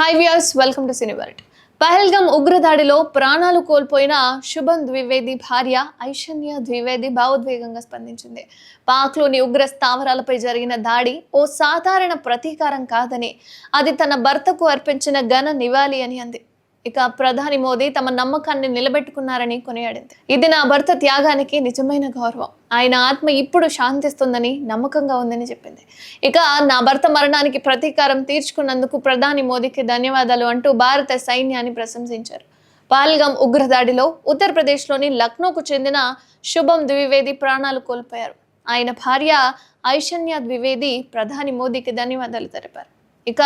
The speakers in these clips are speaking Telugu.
హై వ్యూయర్స్ వెల్కమ్ టు సినివర్ట్ పహల్గం ఉగ్రదాడిలో ప్రాణాలు కోల్పోయిన శుభం ద్వివేది భార్య ఐశన్య ద్వివేది భావోద్వేగంగా స్పందించింది. పాక్లోని ఉగ్ర స్థావరాలపై జరిగిన దాడి ఓ సాధారణ ప్రతీకారం కాదని అది తన భర్తకు అర్పించిన ఘన నివాళి అని అంది. ఇక ప్రధాని మోదీ తమ నమ్మకాన్ని నిలబెట్టుకున్నారని కొనియాడింది. ఇది నా భర్త త్యాగానికి నిజమైన గౌరవం. ఆయన ఆత్మ ఇప్పుడు శాంతిస్తుందని నమ్మకంగా ఉందని చెప్పింది. ఇక నా భర్త మరణానికి ప్రతీకారం తీర్చుకున్నందుకు ప్రధాని మోదీకి ధన్యవాదాలు అంటూ భారత సైన్యాన్ని ప్రశంసించారు. పాల్గం ఉగ్రదాడిలో ఉత్తరప్రదేశ్లోని లక్నోకు చెందిన శుభం ద్వివేది ప్రాణాలు కోల్పోయారు. ఆయన భార్య ఐశన్య ద్వివేది ప్రధాని మోదీకి ధన్యవాదాలు తెలిపారు. ఇక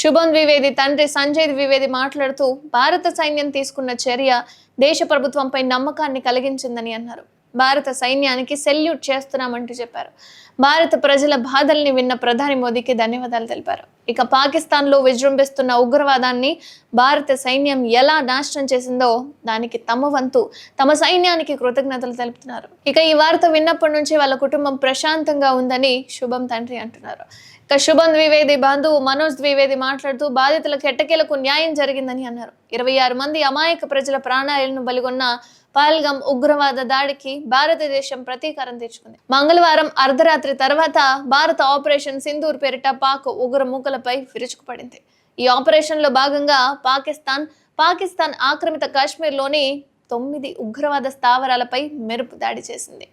శుభం ద్వివేది తండ్రి సంజయ్ ద్వివేది మాట్లాడుతూ భారత సైన్యం తీసుకున్న చర్య దేశ ప్రభుత్వంపై నమ్మకాన్ని కలిగించిందని అన్నారు. భారత సైన్యానికి సెల్యూట్ చేస్తున్నామంటూ చెప్పారు. భారత ప్రజల బాధల్ని విన్న ప్రధాని మోదీకి ధన్యవాదాలు తెలిపారు. ఇక పాకిస్తాన్లో విజృంభిస్తున్న ఉగ్రవాదాన్ని భారత సైన్యం ఎలా నాశనం చేసిందో దానికి తమ వంతు తమ సైన్యానికి కృతజ్ఞతలు తెలుపుతున్నారు. ఇక ఈ వార్త విన్నప్పటి నుంచి వాళ్ళ కుటుంబం ప్రశాంతంగా ఉందని శుభం తండ్రి అంటున్నారు. ఇక శుభం ద్వివేది బంధువు మనోజ్ ద్వివేది మాట్లాడుతూ బాధితుల కెట్టకేలకు న్యాయం జరిగిందని అన్నారు. ఇరవై ఆరు మంది అమాయక ప్రజల ప్రాణాలను బలిగొన్న పాల్గం ఉగ్రవాద దాడికి భారతదేశం ప్రతీకారం తీర్చుకుంది. మంగళవారం అర్ధరాత్రి తర్వాత భారత ఆపరేషన్ సింధూర్ పేరిట పాక్ ఉగ్ర ఉగ్రమూకలపై విరుచుకుపడింది ఈ ఆపరేషన్లో భాగంగా పాకిస్తాన్ పాకిస్తాన్ ఆక్రమిత కాశ్మీర్లోని తొమ్మిది ఉగ్రవాద స్థావరాలపై మెరుపు దాడి చేసింది.